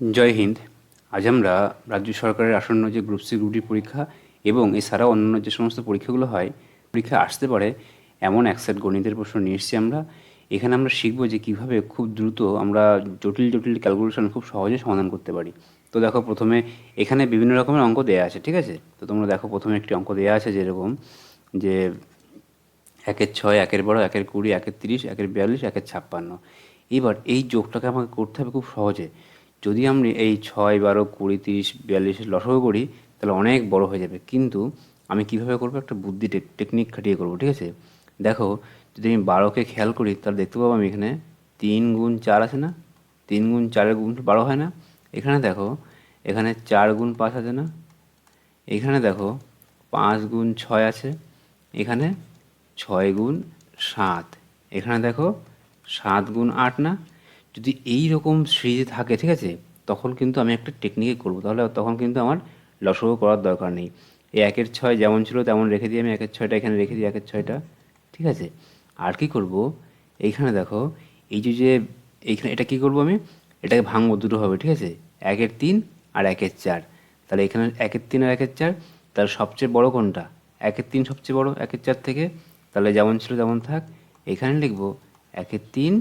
জয় হিন্দ। আজ আমরা রাজ্য সরকারের আসন্ন যে গ্রুপ সি, গ্রুপ ডি পরীক্ষা এবং এছাড়াও অন্যান্য যে সমস্ত পরীক্ষাগুলো হয়, পরীক্ষা আসতে পারে এমন একসেট গণিতের প্রশ্ন নিয়ে এসেছি আমরা। এখানে আমরা শিখব যে কীভাবে খুব দ্রুত আমরা জটিল জটিল ক্যালকুলেশন খুব সহজে সমাধান করতে পারি। তো দেখো প্রথমে এখানে বিভিন্ন রকমের অঙ্ক দেওয়া আছে, ঠিক আছে? তো তোমরা দেখো প্রথমে একটি অঙ্ক দেওয়া আছে যেরকম যে একের ছয়, একের বারো, একের কুড়ি, একের তিরিশ, একের বিয়াল্লিশ, একের ছাপ্পান্ন। এবার এই যোগটাকে আমাকে করতে হবে খুব সহজে। যদি আমি এই ছয়, বারো, কুড়ি, তিরিশ, বিয়াল্লিশ লসগু করি, তাহলে অনেক বড় হয়ে যাবে। কিন্তু আমি কীভাবে করব? একটা বুদ্ধি টেকনিক খাটিয়ে করব, ঠিক আছে? দেখো, যদি আমি বারোকে খেয়াল করি, তাহলে দেখতে পাবো আমি এখানে তিন গুণ চার আছে না? তিন গুণ চারের গুণ বারো হয় না? এখানে দেখো, এখানে চার গুণ পাঁচ আছে না? এখানে দেখো, পাঁচ গুণ ছয় আছে। এখানে ছয় গুণ সাত। এখানে দেখো, সাত গুণ আট না? যদি এই রকম সিরিজে থাকে, ঠিক আছে, তখন কিন্তু আমি একটা টেকনিকে করব। তাহলে তখন কিন্তু আমার লসগু করার দরকার নেই। এই একের ছয় যেমন ছিল তেমন রেখে দিই আমি একের ছয়টা এখানে রেখে দিই, একের ছয়টা, ঠিক আছে? আর কি করব? এইখানে দেখো, এই যে যে, এইখানে এটা কি করব আমি? এটাকে ভাঙবো, দুটো হবে, ঠিক আছে? একের তিন আর একের চার। তাহলে এখানে একের তিন আর একের চার, তাহলে সবচেয়ে বড় কোনটা? একের তিন সবচেয়ে বড়, একের চার থেকে? তাহলে যেমন ছিল তেমন থাক। এখানে লিখব, একের তিন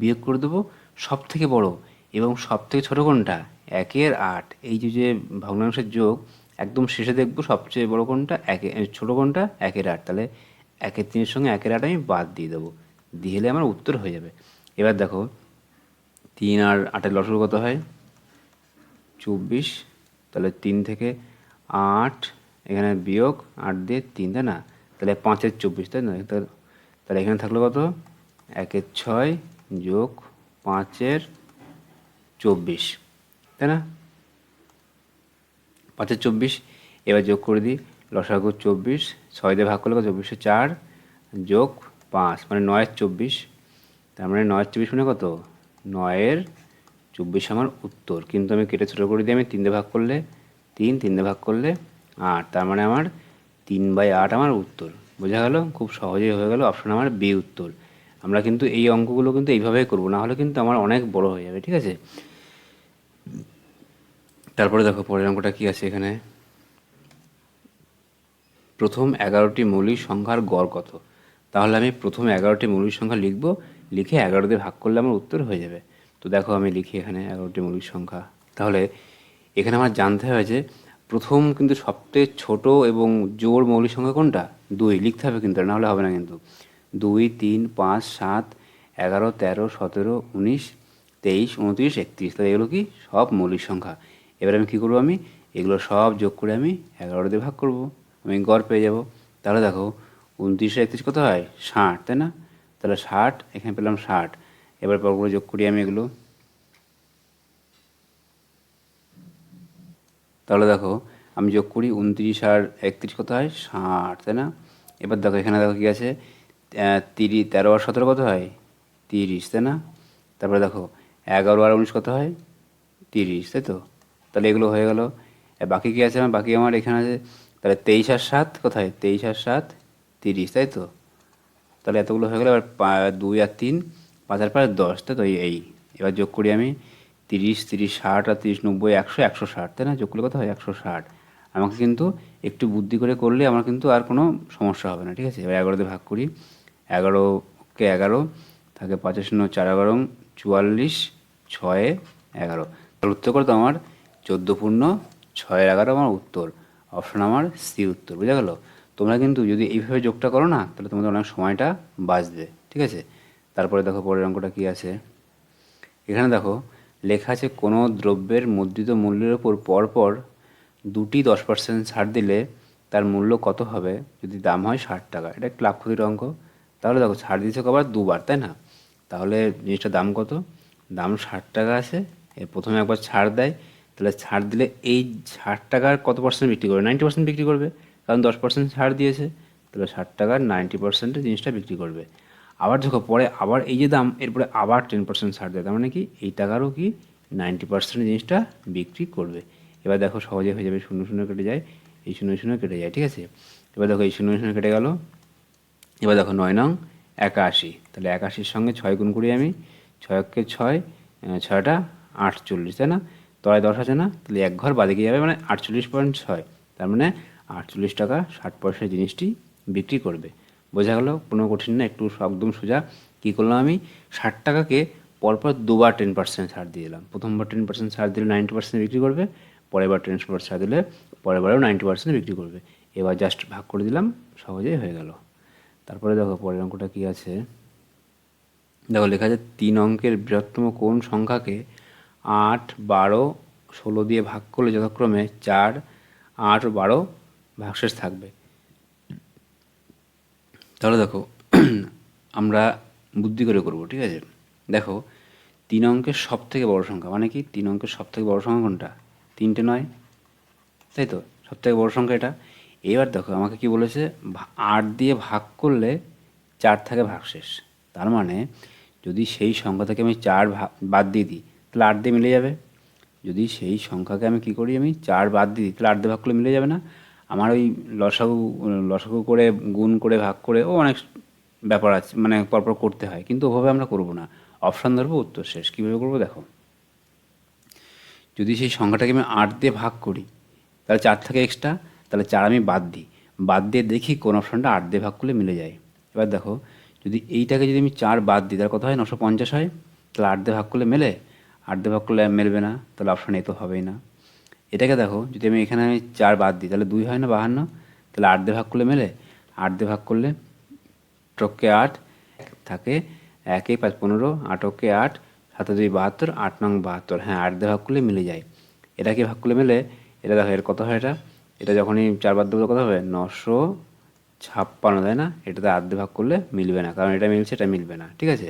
বিয়োগ করে দেবো সব থেকে বড় এবং সব থেকে ছোটো কোনটা একের আট। এই যে যে ভগ্নাংশের যোগ, একদম শেষে দেখব সবচেয়ে বড় কোনটা একে ছোটো কোনটা একের আট। তাহলে একের তিনের সঙ্গে একের আট আমি বাদ দিয়ে দেবো। দিয়ে আমার উত্তর হয়ে যাবে। এবার দেখো, তিন আর আটের লসর কত হয়? চব্বিশ। তাহলে তিন থেকে আট, এখানে বিয়োগ আট দিয়ে তিন, তাই না? তাহলে পাঁচের চব্বিশ, তাই না? তাহলে এখানে থাকল কত? একের ছয় যোগ পাঁচের চব্বিশ, তাই না? পাঁচের চব্বিশ, এবার যোগ করে দিই, লসাগু চব্বিশ, ছয় দিয়ে ভাগ করলে চব্বিশে চার, যোগ পাঁচ মানে নয়ের চব্বিশ, তার মানে নয়ের চব্বিশ মানে কত? নয়ের চব্বিশ আমার উত্তর, কিন্তু আমি কেটে ছোটো করে দিই, আমি তিন দিয়ে ভাগ করলে তিন তিন দিয়ে ভাগ করলে আট, তার মানে আমার তিন বাই আট আমার উত্তর, বোঝা গেল? খুব সহজেই হয়ে গেল অপশন আমার বি উত্তর। আমরা কিন্তু এই অঙ্কগুলো কিন্তু এইভাবেই করব, না হলে কিন্তু আমার অনেক বড় হয়ে যাবে, ঠিক আছে? তারপরে দেখো পরের অঙ্কটা কী আছে এখানে? প্রথম এগারোটি মৌলিক সংখ্যার গড় কত? তাহলে আমি প্রথম এগারোটি মৌলিক সংখ্যা লিখব, লিখে এগারো দিয়ে ভাগ করলে আমার উত্তর হয়ে যাবে। তো দেখো আমি লিখি এখানে এগারোটি মৌলিক সংখ্যা। তাহলে এখানে আমার জানতে হবে যে প্রথম কিন্তু সবচেয়ে ছোট এবং জোর মৌলিক সংখ্যা কোনটা? দুই, লিখতে হবে কিন্তু নাহলে হবে না কিন্তু। দুই, তিন, পাঁচ, সাত, এগারো, তেরো, সতেরো, উনিশ, তেইশ, উনত্রিশ, একত্রিশ। তাহলে এগুলো কি? সব মৌলিক সংখ্যা। এবার আমি কী করব আমি? এগুলো সব যোগ করে আমি এগারো দিয়ে ভাগ করব। আমি গড় পেয়ে যাব। তাহলে দেখো, উনত্রিশে একত্রিশ কত হয়? ষাট, তাই না? তাহলে ষাট, এখানে পেলাম ষাট। এবার পরগুলো যোগ করি আমি এগুলো। তাহলে দেখো, আমি যোগ করি উনত্রিশ আর একত্রিশ কত হয়? ষাট, তাই না? এবার দেখো, এখানে দেখো কী আছে? তিরিশ, তেরো আর সতেরো কত হয়? তিরিশ, তাই না? তারপরে দেখো, এগারো আর উনিশ কত হয়? তিরিশ, তাই তো? তাহলে এগুলো হয়ে গেল। বাকি কী আছে আমার? বাকি আমার এখানে আছে, তাহলে তেইশ আর সাত কোথায় তেইশ আর সাত, তিরিশ, তাই তো? তাহলে এতগুলো হয়ে গেলো, এবার দুই আর তিন, পাঁচ আর পাঁচ, দশ, তাই তো? এই এবার যোগ করি আমি, তিরিশ তিরিশ, ষাট আর তিরিশ, নব্বই, একশো একশো ষাট, তাই না? যোগ করলে কত হয়? একশো ষাট। আমাকে কিন্তু একটু বুদ্ধি করে করলে আমার কিন্তু আর কোনো সমস্যা হবে না, ঠিক আছে? এবার এগারোতে ভাগ করি। এগারোকে এগারো থাকে পাঁচের শূন্য চার এগারো, চুয়াল্লিশ ছয়ে এগারো। তাহলে উত্তর করতো আমার, চোদ্দ পূর্ণ ছয় এগারো আমার উত্তর। অপশন আমার সি উত্তর বুঝা গেল? তোমরা কিন্তু যদি এইভাবে যোগটা করো না, তাহলে তোমাদের অনেক সময়টা বাঁচবে, ঠিক আছে? তারপরে দেখো পরের অঙ্কটা কী আছে। এখানে দেখো, লেখা আছে কোনো দ্রব্যের মুদ্রিত মূল্যের ওপর পরপর দুটি দশ পার্সেন্ট ছাড় দিলে তার মূল্য কত হবে? যদি দাম হয় ষাট টাকা। এটা একটু লাভ ক্ষতির অঙ্ক। তাহলে দেখো ছাড় দিয়েছে কবার? দুবার, তাই না? তাহলে জিনিসটার দাম কত? দাম ষাট টাকা আছে। এর প্রথমে একবার ছাড় দেয়। তাহলে ছাড় দিলে এই ষাট টাকার কত পার্সেন্ট বিক্রি করবে? নাইনটি পার্সেন্ট বিক্রি করবে। কারণ দশ পার্সেন্ট ছাড় দিয়েছে। তাহলে ষাট টাকার নাইনটি পার্সেন্টের জিনিসটা বিক্রি করবে। আবার দেখো, পরে আবার এই যে দাম, এরপরে আবার টেন পার্সেন্ট ছাড় দেয়। তার মানে কি? এই টাকারও কি? নাইনটি পার্সেন্ট জিনিসটা বিক্রি করবে। এবার দেখো সহজে হয়ে যাবে, শূন্য শূন্য কেটে যায়। এই শূন্য শূন্য কেটে যায়, ঠিক আছে? এবার দেখো এই শূন্য শূন্য কেটে গেল। এবার দেখো নয় নং একাশি। তাহলে একাশির সঙ্গে ছয় গুণ করি আমি, ছয়কে ছয় ছয়টা আটচল্লিশ, তাই না? তলায় দশ আছে না? তাহলে এক ঘর বাদিকে যাবে মানে আটচল্লিশ পয়েন্ট ছয়। তার মানে আটচল্লিশ টাকা ষাট পয়সায় জিনিসটি বিক্রি করবে। বোঝা গেল? কোনো কঠিন না, একটু একদম সোজা কী করলাম আমি? ষাট টাকাকে পরপর দুবার টেন পার্সেন্ট ছাড় দিয়ে দিলাম। প্রথমবার টেন পার্সেন্ট ছাড় দিলে নাইনটি পার্সেন্ট বিক্রি করবে পরের বার টেন পার্সেন্ট ছাড় দিলে পরের বারেও নাইনটি পার্সেন্ট বিক্রি করবে। এবার জাস্ট ভাগ করে দিলাম, সহজেই হয়ে গেল। তারপরে দেখো পরের অঙ্কটা কী আছে? দেখো লেখা আছে তিন অঙ্কের বৃহত্তম কোন সংখ্যাকে আট, বারো, ষোলো দিয়ে ভাগ করলে যথাক্রমে চার, আট ও বারো ভাগশেষ থাকবে। তাহলে দেখো, আমরা বুদ্ধি করে করব, ঠিক আছে? দেখো, তিন অঙ্কের সব থেকে বড় সংখ্যা মানে কি? তিন অঙ্কের সব থেকে বড় সংখ্যা কোনটা? তিনটে নয়, তাই তো? সব থেকে বড় সংখ্যা এটা। এবার দেখো, আমাকে কি বলেছে? আট দিয়ে ভাগ করলে চার থাকে ভাগশেষ। তার মানে যদি সেই সংখ্যা থেকে আমি চার বাদ দিয়ে দিই, তাহলে আট দিয়ে মিলে যাবে। যদি সেই সংখ্যাকে আমি কি করি আমি? চার বাদ দিই, তাহলে আট দিয়ে ভাগ করলে মিলে যাবে না। আমার ওই লসাগু লসাগু করে, গুণ করে, ভাগ করে, ও অনেক ব্যাপার আছে মানে পরপর করতে হয়। কিন্তু ওভাবে আমরা করব না। অপশান ধরবো, উত্তর শেষ। কীভাবে করব দেখো? যদি সেই সংখ্যাটাকে আমি আট দিয়ে ভাগ করি, তাহলে চার থাকে এক্সট্রা তাহলে চার আমি বাদ দিই। বাদ দিয়ে দেখি কোন অপশানটা আট দিয়ে ভাগ করলে মিলে যায়। এবার দেখো, যদি এইটাকে যদি আমি চার বাদ দিই, তাহলে কত হয়? নশো পঞ্চাশ হয়। তাহলে আট দিয়ে ভাগ করলে মেলে? আট দিয়ে ভাগ করলে মেলবে না। তাহলে অপশান এ তো হবেই না। এটাকে দেখো, যদি আমি এখানে আমি চার বাদ দিই, তাহলে দুই হয় না? বাহান্ন? তাহলে আট দিয়ে ভাগ করলে মেলে? আট দিয়ে ভাগ করলে টকে আট থাকে একে পাঁচ পনেরো, আটকে আট সাথে দুই বাহাত্তর, আট নং বাহাত্তর। হ্যাঁ আট দিয়ে ভাগ করলে মিলে যায়। এটাকে ভাগ করলে মেলে? এটা দেখো, এর কত হয় এটা? এটা যখনই চার বাদ দেবো কত হবে নশো ছাপ্পান্ন, তাই না? এটাতে দিয়ে ভাগ করলে মিলবে না, কারণ এটা মিলছে, এটা মিলবে না, ঠিক আছে?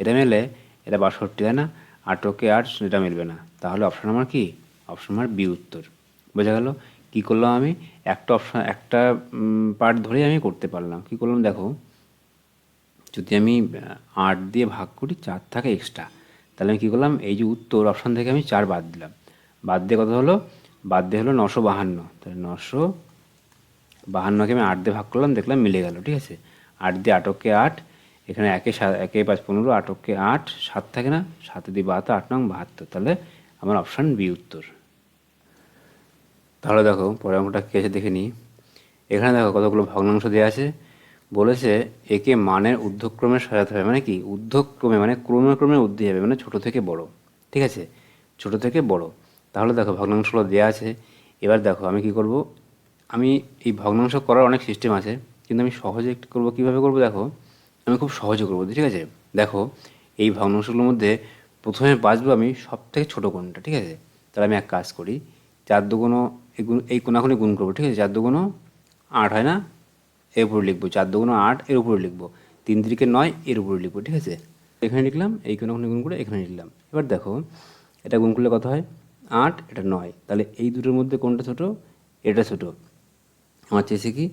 এটা মেলে এটা বাষট্টি, তাই না? আটকে আট, এটা মিলবে না। তাহলে অপশান আমার কি? অপশন আমার বি উত্তর। বোঝা গেল? কী করলাম আমি? একটা অপশন একটা পার্ট ধরেই আমি করতে পারলাম। কী করলাম দেখো? যদি আমি আট দিয়ে ভাগ করি, চার থাকে এক্সট্রা তাহলে আমি কী করলাম? এই যে উত্তর অপশান থেকে আমি চার বাদ দিলাম। বাদ দিয়ে কথা হলো? বাদ দিয়ে হলো নশো বাহান্ন। তাহলে নশো বাহান্নকে আমি আট দিয়ে ভাগ করলাম, দেখলাম মিলে গেল, ঠিক আছে? আট দিয়ে আটককে আট, এখানে একে সা- একে পাঁচ পনেরো, আটককে আট, সাত থাকে না? সাতে দিয়ে বাহাত্তর, আট নং বাহাত্তর। তাহলে আমার অপশান বি উত্তর। তাহলে দেখো পরে অঙ্কটা কী আছে দেখে নিই। এখানে দেখো কতগুলো ভগ্নাংশ দেওয়া আছে। বলেছে একে মানের ঊর্ধ্বক্রমে সাজাতে হবে মানে কি? ঊর্ধ্বক্রমে মানে ক্রমে ক্রমে ঊর্ধ্বে যাবে মানে ছোট থেকে বড়, ঠিক আছে? ছোট থেকে বড়। তাহলে দেখো ভগ্নাংশগুলো দেওয়া আছে। এবার দেখো আমি কি করব? আমি এই ভগ্নাংশ করার অনেক সিস্টেম আছে, কিন্তু আমি সহজে একটু করব, কীভাবে করব দেখো? আমি খুব সহজে করব, ঠিক আছে? দেখো, এই ভগ্নাংশগুলোর মধ্যে প্রথমে বাঁচবো আমি সব থেকে ছোটো কোণটা, ঠিক আছে? তাহলে আমি এক কাজ করি, চার দুগুণো এই কোনাখুনি গুণ করব, ঠিক আছে? চার দুগুণো আট, হয় না? এর উপরে লিখব, চার দুগুণো আট, এর উপরে লিখব। তিন তিরিকে নয়, এর উপরে লিখব, ঠিক আছে? এখানে লিখলাম, এই কোনাখুনি গুণ করে এখানে লিখলাম। এবার দেখো, এটা গুণ করলে কত হয়? আট, এটা নয়। তাহলে এই দুটোর মধ্যে কোনটা ছোট? এটা ছোট। আমার চেয়েছে কি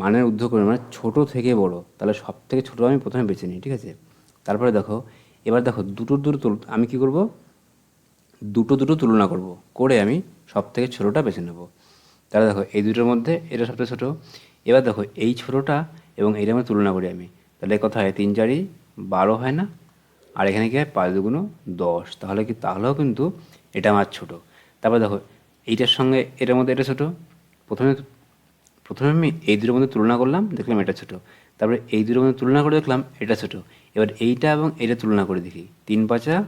মানের ঊর্ধ্ব করে মানে ছোট থেকে বড়। তাহলে সব থেকে ছোট আমি প্রথমে বেছে নিই, ঠিক আছে? তারপরে দেখো, এবার দেখো, দুটোর দুটো তুল, আমি কি করব? দুটো দুটো তুলনা করব, করে আমি সব থেকে ছোটোটা বেছে নেব। তাহলে দেখো, এই দুটোর মধ্যে এটা সবচেয়ে ছোটো। এবার দেখো, এই ছোটোটা এবং এইটা আমি তুলনা করি আমি। তাহলে কথা হয়? তিন চারি, বারো হয় না? আর এখানে কি হয়? পাঁচ দুগুণ দশ। তাহলে কি, তাহলেও কিন্তু এটা আমার ছোট। তারপর দেখো, এইটার সঙ্গে এটার মধ্যে এটা ছোটো। প্রথমে প্রথমে আমি এই দুটোর মধ্যে তুলনা করলাম, দেখলাম এটা ছোট। তারপরে এই দুটোর মধ্যে তুলনা করে দেখলাম এটা ছোট। এবার এইটা এবং এটা তুলনা করে দেখি। তিন পাঁচা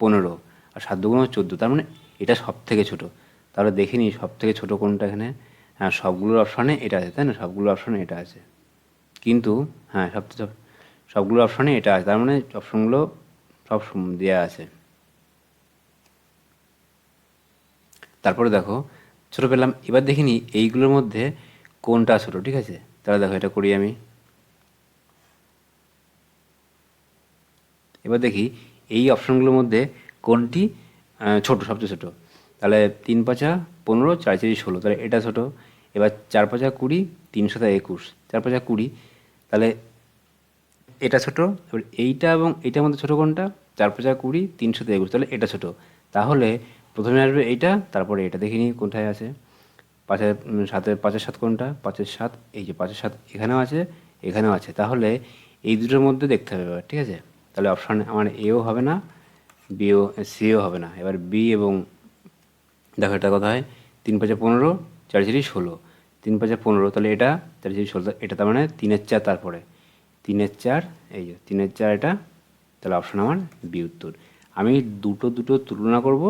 পনেরো আর সাত দুগুণ চোদ্দ। তার মানে এটা সব থেকে ছোট। তাহলে দেখে নিই সব থেকে ছোটো কোনটা এখানে। হ্যাঁ সবগুলোর অপশানে এটা আছে, তাই না? সবগুলোর অপশানে এটা আছে। কিন্তু হ্যাঁ সব সব সবগুলো অপশানে এটা আছে। তার মানে অপশানগুলো সব দেয়া আছে। তারপরে দেখো, ছোট পেলাম, এবার দেখিনি এইগুলোর মধ্যে কোনটা ছোটো, ঠিক আছে? তাহলে দেখো এটা করি আমি। এবার দেখি এই অপশনগুলোর মধ্যে কোনটি ছোট, সবচেয়ে ছোট। তাহলে তিন পাঁচা পনেরো, চার চারি ষোলো, তাহলে এটা ছোট। এবার চার পাঁচা কুড়ি তিন সাথে একুশ, চার পাঁচা কুড়ি, তাহলে এটা ছোট, এবার এইটা এবং এইটার মধ্যে ছোটো কোনটা? চার পাঁচা কুড়ি তিন সাথে একুশ, তাহলে এটা ছোট। তাহলে প্রথমে আসবে এইটা, তারপরে এটা দেখিনি কোনটায় আছে। পাঁচের সাতের, পাঁচের সাত কোনটা? পাঁচের সাত, এই যে পাঁচের সাত এখানেও আছে এখানেও আছে। তাহলে এই দুটোর মধ্যে দেখতে হবে এবার, ঠিক আছে? তাহলে অপশান আমার এও হবে না বিও সিও হবে না। এবার বি এবং দেখো এটা কথা হয়? তিন পাঁচে পনেরো, চার চারি ষোলো। তিন পাঁচে পনেরো, তাহলে এটা, চার চারি ষোলো, এটা তার মানে তিনের চার তারপরে। তিনের চার, এই যে তিনের চার এটা, তাহলে অপশান আমার বি উত্তর। আমি দুটো দুটো তুলনা করব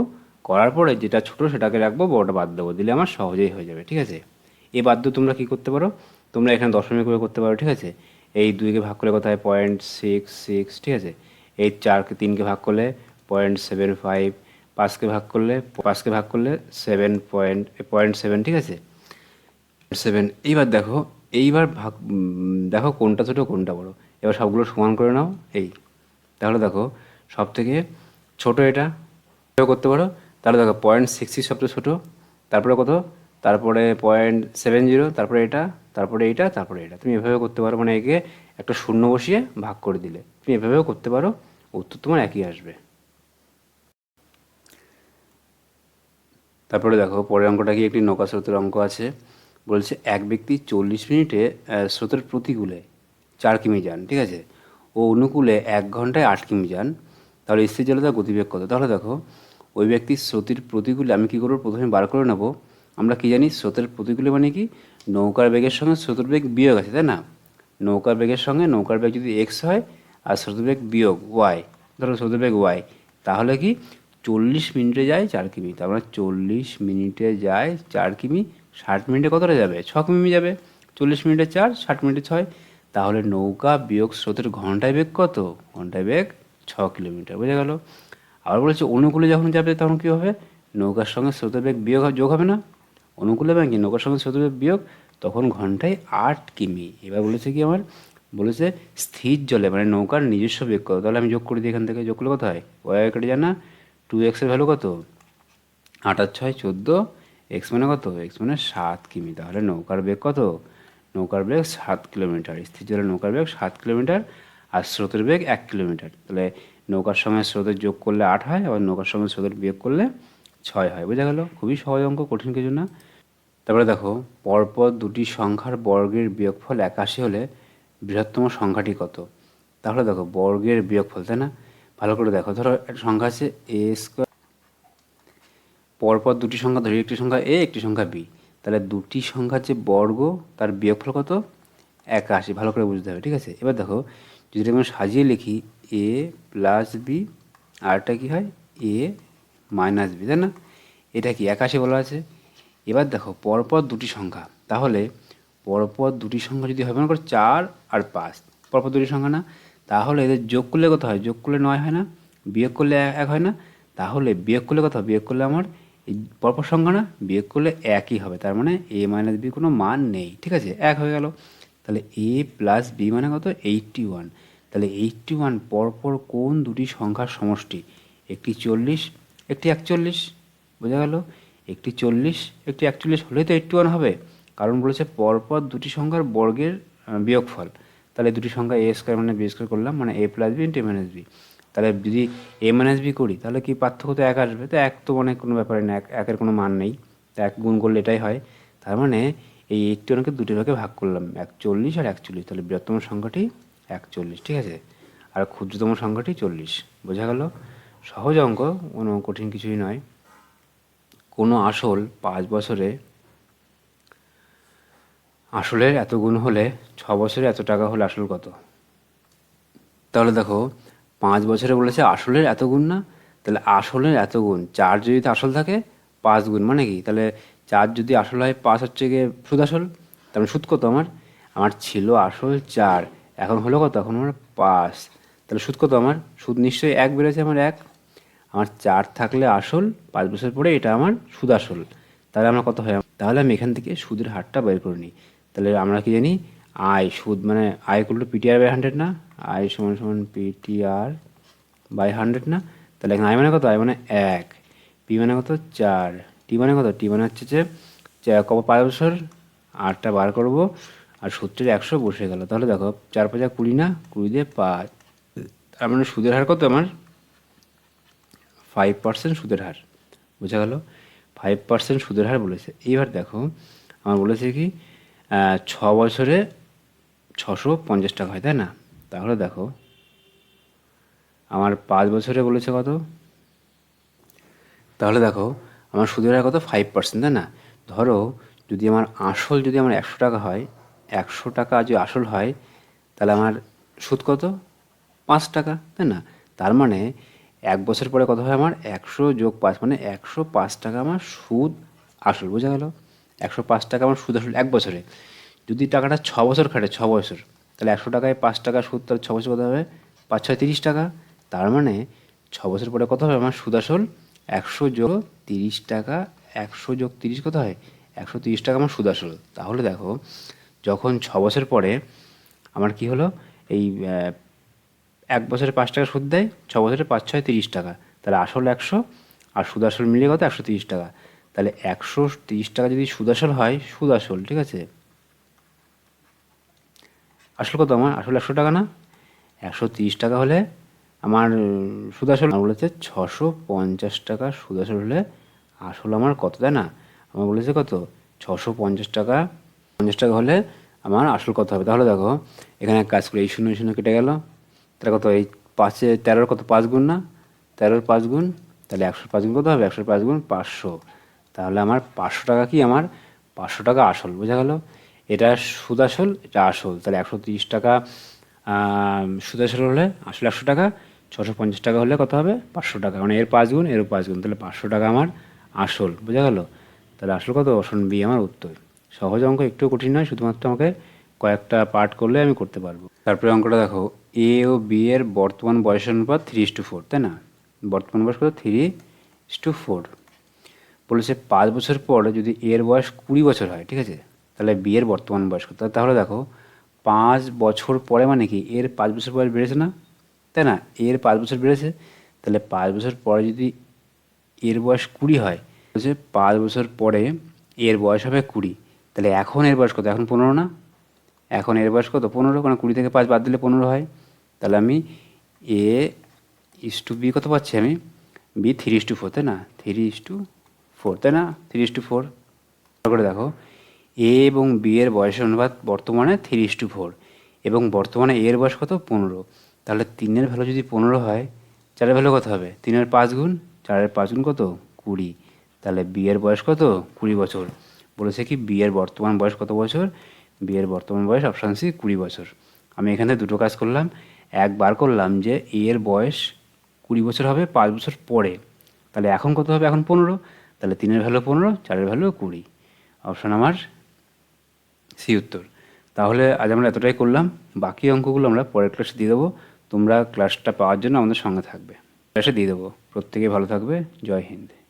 করার পরে যেটা ছোট সেটাকে রাখব, বড়টা বাদ দেবো। দিলে আমার সহজেই হয়ে যাবে, ঠিক আছে? এই বাদ দিয়ে তোমরা কী করতে পারো? তোমরা এখানে দশমিক করে করতে পারো, ঠিক আছে? এই দুইকে ভাগ করলে কোথায়? পয়েন্ট সিক্স সিক্স ঠিক আছে? এই চারকে তিনকে ভাগ করলে পয়েন্ট সেভেন ফাইভ পাঁচকে ভাগ করলে, পাঁচকে ভাগ করলে সেভেন পয়েন্ট পয়েন্ট সেভেন ঠিক আছে? সেভেন এইবার দেখো, এইবার ভাগ দেখো কোনটা ছোটো, কোনটা বড়। এবার সবগুলো সমান করে নাও, এই। তাহলে দেখো সব থেকে ছোটো এটা করতে পারো। তাহলে দেখো পয়েন্ট সিক্সটি সবচেয়ে ছোটো, তারপরে কত? তারপরে পয়েন্ট সেভেন জিরো তারপরে এটা, তারপরে এইটা তারপরে এটা। তুমি এভাবে করতে পারো মানে একে একটা শূন্য বসিয়ে ভাগ করে দিলে। তুমি এভাবেও করতে পারো, উত্তর তোমার একই আসবে। তারপরে দেখো, পরের অঙ্কটা কি? একটি নৌকা স্রোতের অঙ্ক আছে। বলছে, এক ব্যক্তি চল্লিশ মিনিটে স্রোতের প্রতিকূলে চার কিমি যান, ঠিক আছে? ও অনুকূলে এক ঘন্টায় আট কিমি যান। তাহলে স্থির জলতার গতিবেগ কত? তাহলে দেখো ওই ব্যক্তির স্রোতের প্রতিকূলে আমি কী করব? প্রথমে বার করে নেব। আমরা কি জানি? স্রোতের প্রতিকূলে মানে কি? নৌকার বেগের সঙ্গে স্রোতের বেগ বিয়োগ আছে, তাই না? নৌকার বেগের সঙ্গে নৌকার বেগ যদি এক্স হয় আর স্রোতের বেগ বিয়োগ ওয়াই ধরো স্রোতের বেগ ওয়াই তাহলে কি? চল্লিশ মিনিটে যায় চার কিমি। তার মানে চল্লিশ মিনিটে যায় চার কিমি। ষাট মিনিটে কতটা যাবে? ছ কিমি যাবে। চল্লিশ মিনিটে চার, ষাট মিনিটে ছয়। তাহলে নৌকা বিয়োগ স্রোতের ঘন্টায় বেগ কত? ঘন্টায় বেগ ছ কিলোমিটার। বোঝা গেল? আবার বলেছে, অনুকূলে যখন যাবে তখন কী হবে? নৌকার সঙ্গে স্রোতের বেগ বিয়োগ যোগ হবে না। অনুকূলে ব্যাংক কি? নৌকার সঙ্গে স্রোতের বেগ বিয়োগ, তখন ঘন্টায় আট কিমি। এবার বলেছে কি আমার? বলেছে, স্থির জলে মানে নৌকার নিজস্ব বেগ কত? তাহলে আমি যোগ করে দিই এখান থেকে, যোগ করলে কত হয়? ওয়াই কেটে জানা টু এক্সের ভ্যালু কত? আট আর ছয়, চোদ্দ। এক্স মানে কত? এক্স মানে সাত কিমি। তাহলে নৌকার বেগ কত? নৌকার বেগ সাত কিলোমিটার। স্থির জলে নৌকার বেগ সাত কিলোমিটার আর স্রোতের বেগ এক কিলোমিটার। তাহলে নৌকার সঙ্গে স্রোতের যোগ করলে আট হয়, আবার নৌকার সঙ্গে স্রোতের বিয়োগ করলে ছয় হয়। বোঝা গেল? খুবই সহজ অঙ্ক, কঠিন কিছু না। তারপরে দেখো, পরপর দুটি সংখ্যার বর্গের বিয়োগফল একাশি হলে বৃহত্তম সংখ্যাটি কত? তাহলে দেখো, বর্গের বিয়োগফল, তাই না? ভালো করে দেখো। ধরো, একটা সংখ্যা আছে এ স্কোয়ার। পরপর দুটি সংখ্যা, ধরি একটি সংখ্যা এ, একটি সংখ্যা বি। তাহলে দুটি সংখ্যার যে বর্গ, তার বিয়োগফল কত? একাশি। ভালো করে বুঝতে হবে, ঠিক আছে? এবার দেখো, যদি আমি সাজিয়ে লিখি এ প্লাস বি আরটা কি হয়? এ মাইনাস বি তাই না? এটা কি একাশি বলা আছে? এবার দেখো, পরপর দুটি সংখ্যা। তাহলে পরপর দুটি সংখ্যা যদি হয়, মনে করো চার আর পাঁচ, পরপর দুটি সংখ্যা না? তাহলে এদের যোগ করলে কত হয়? যোগ করলে নয় হয় না? বিয়োগ করলে এক হয় না? তাহলে বিয়োগ করলে কত? বিয়োগ করলে আমার এই পরপর সংখ্যা না? বিয়োগ করলে একই হবে। তার মানে এ মাইনাস বি কোনো মান নেই, ঠিক আছে? এক হয়ে গেল। তাহলে এ প্লাস বি মানে কত? এইটটি ওয়ান তাহলে এইটটি ওয়ান পরপর কোন দুটি সংখ্যার সমষ্টি? একটি চল্লিশ, একটি একচল্লিশ, বোঝা গেল? একটি চল্লিশ, একটি একচল্লিশ হলেই তো এইটটি ওয়ান হবে। কারণ বলেছে পরপর দুটি সংখ্যার বর্গের বিয়োগফল। তাহলে দুটি সংখ্যা এ স্কোয়ার মানে বি স্কোয়ার করলাম মানে A plus B into A minus B তাহলে যদি এ মাইনাস বি করি, তাহলে কি পার্থক্য তো এক আসবে? তো এক তো মানে কোনো ব্যাপারে না, এক, একের কোনো মান নেই। তো এক গুণ করলে এটাই হয়। তার মানে এই এইটটি ওয়ানকে দুটি ভাগে ভাগ করলাম একচল্লিশ আর একচল্লিশ। তাহলে বৃহত্তম সংখ্যাটি একচল্লিশ, ঠিক আছে? আর ক্ষুদ্রতম সংখ্যাটি চল্লিশ। বোঝা গেল? সহজ অঙ্ক, কোনো কঠিন কিছুই নয়। কোনো আসল পাঁচ বছরে আসলের এত গুণ হলে ছ বছরে এত টাকা হলে আসল কত? তাহলে দেখো, পাঁচ বছরে বলেছে আসলের এত গুণ না, তাহলে আসলের এত গুণ। চার যদি আসল থাকে, পাঁচ গুণ। মানে কি? তাহলে চার যদি আসল হয়, পাঁচ হচ্ছে গিয়ে সুদ আসল? তার মানে সুদ কত আমার? আমার ছিল আসল চার। এখন হলো কত? এখন আমার পাঁচ। তাহলে সুদ কত আমার? সুদ নিশ্চয়ই এক বেড়েছে আমার এক। আমার চার থাকলে আসল, পাঁচ বছর পরে এটা আমার সুদ আসল। তাহলে আমার কত হয়? তাহলে আমি এখান থেকে সুদের হারটা বের করে নিই। তাহলে আমরা কি জানি? আয়, সুদ মানে আয় করল পিটিআর বাই হান্ড্রেড না? আয় সমান সমান পিটিআর বাই হান্ড্রেড না? তাহলে এখানে আয় মানে কত? আয় মানে এক। পি মানে কত? চার। টি মানে কত? টি মানে হচ্ছে যে কত পাঁচ বছর, আটটা বার করব। আর সত্তর একশো বসে গেল। তাহলে দেখো, চার পাঁচা কুড়ি না? কুড়ি দিয়ে পাঁচ। তার মানে সুদের হার কত আমার? ফাইভ পার্সেন্ট সুদের হার। বোঝা গেল? ফাইভ পার্সেন্ট সুদের হার বলেছে। এইবার দেখো, আমার বলেছে কি ছ বছরে ছশো পঞ্চাশ টাকা হয়, তাই না? তাহলে দেখো, আমার পাঁচ বছরে বলেছে কত? তাহলে দেখো, আমার সুদের হার কত? ফাইভ পার্সেন্ট তাই না? ধরো, যদি আমার আসল যদি আমার একশো টাকা হয় একশো টাকা যদি আসল হয়, তাহলে আমার সুদ কত? পাঁচ টাকা, তাই না? তার মানে এক বছর পরে কত হয় আমার? একশো যোগ পাঁচ মানে একশো পাঁচ টাকা আমার সুদ আসল, বোঝা গেল? একশো পাঁচ টাকা আমার সুদ আসল এক বছরে। যদি টাকাটা ছ বছর খাটে, ছ বছর, তাহলে একশো টাকায় পাঁচ টাকা সুদ, তাহলে ছ বছর কত হবে? পাঁচ ছয় তিরিশ টাকা। তার মানে ছ বছর পরে কত হবে আমার সুদ আসল? একশো যোগ তিরিশ টাকা, একশো যোগ তিরিশ কত হয়? একশো তিরিশ টাকা আমার সুদ আসল। তাহলে দেখো যখন ছ বছর পরে আমার কি হলো? এই এক বছরে পাঁচ টাকা সুদ দেয়, ছ বছরে পাঁচ, ছয়, তিরিশ টাকা। তাহলে আসল একশো আর সুদ আসল মিলিয়ে কত? একশো তিরিশ টাকা। তাহলে একশো তিরিশ টাকা যদি সুদ আসল হয় সুদ আসল ঠিক আছে? আসল কত আমার? আসল একশো টাকা না? একশো তিরিশ টাকা হলে আমার সুদ আসল বলেছে ছশো পঞ্চাশ টাকা সুদ আসল হলে আসল আমার কত? তাই না? আমার বলেছে কত? ছশো পঞ্চাশ টাকা। পঞ্চাশ টাকা হলে আমার আসল কত হবে। তাহলে দেখো, এখানে এক কাজ করে, এই শূন্য শূন্য কেটে গেল। তাহলে কত, এই পাঁচে, তেরোর কত, পাঁচ গুণ না? তেরোর পাঁচ গুণ, তাহলে একশোর পাঁচ গুণ কত হবে? একশোর পাঁচ গুণ পাঁচশো। তাহলে আমার পাঁচশো টাকা কি? আমার পাঁচশো টাকা আসল, বোঝা গেল? এটা সুদ আসল, এটা আসল। তাহলে একশো তিরিশ টাকা সুদ আসল হলে আসল একশো টাকা, ছশো পঞ্চাশ টাকা হলে কত হবে? পাঁচশো টাকা। মানে এর পাঁচ গুণ, এরও পাঁচ গুণ। তাহলে পাঁচশো টাকা আমার আসল, বোঝা গেল? তাহলে আসল কত? অপশন বি, আমার উত্তর। সহজ অঙ্ক একটু কঠিন নয়, শুধুমাত্র আমাকে কয়েকটা পার্ট করলে আমি করতে পারব। তারপরে অঙ্কটা দেখো এ ও বি এর বর্তমান বয়সের অনুপাত থ্রি ইস টু ফোর তাই না? বর্তমান বয়স কত? থ্রি ইস টু ফোর বলেছে পাঁচ বছর পর যদি এর বয়স কুড়ি বছর হয়, ঠিক আছে? তাহলে বিয়ের বর্তমান বয়স কত? তাহলে দেখো, পাঁচ বছর পরে মানে কি? এর পাঁচ বছর পরে বেড়েছে না? তাই না? এর পাঁচ বছর বেড়েছে। তাহলে পাঁচ বছর পরে যদি এর বয়স কুড়ি হয় বলছে পাঁচ বছর পরে এর বয়স হবে কুড়ি। তাহলে এখন এর বয়স কত? এখন পনেরো না? এখন এর বয়স কত? পনেরো? কারণ কুড়ি থেকে পাঁচ বাদ দিলে পনেরো হয়। তাহলে আমি এ ইস টু বি কত পাচ্ছি আমি? B three is two four, তাই না? থ্রি ইস টু ফোর, তাই না? Three is two four. করে দেখো, এ এবং বি এর বয়সের অনুপাত বর্তমানে থ্রি ইস টু ফোর এবং বর্তমানে এ এর বয়স কত? পনেরো। তাহলে তিনের ভ্যালু যদি পনেরো হয়, চারের ভ্যালু কত হবে? তিনের পাঁচ গুণ, চারের পাঁচ গুণ কত? কুড়ি। তাহলে বি এর বয়স কত? কুড়ি বছর। বলেছে কি, বিয়ের বর্তমান বয়স কত বছর? বিয়ের বর্তমান বয়স অপশান সি কুড়ি বছর। আমি এখানে দুটো কাজ করলাম। একবার করলাম যে এর বয়স কুড়ি বছর হবে পাঁচ বছর পরে। তাহলে এখন কত হবে? এখন পনেরো। তাহলে তিনের ভ্যালু পনেরো, চারের ভ্যালু কুড়ি। অপশান আমার সি উত্তর। তাহলে আজ আমরা এতটাই করলাম। বাকি অঙ্কগুলো আমরা পরের ক্লাসে দিয়ে দেবো। তোমরা ক্লাসটা পাওয়ার জন্য আমাদের সঙ্গে থাকবে। ক্লাসে দিয়ে দেবো। প্রত্যেকে ভালো থাকবে। জয় হিন্দ।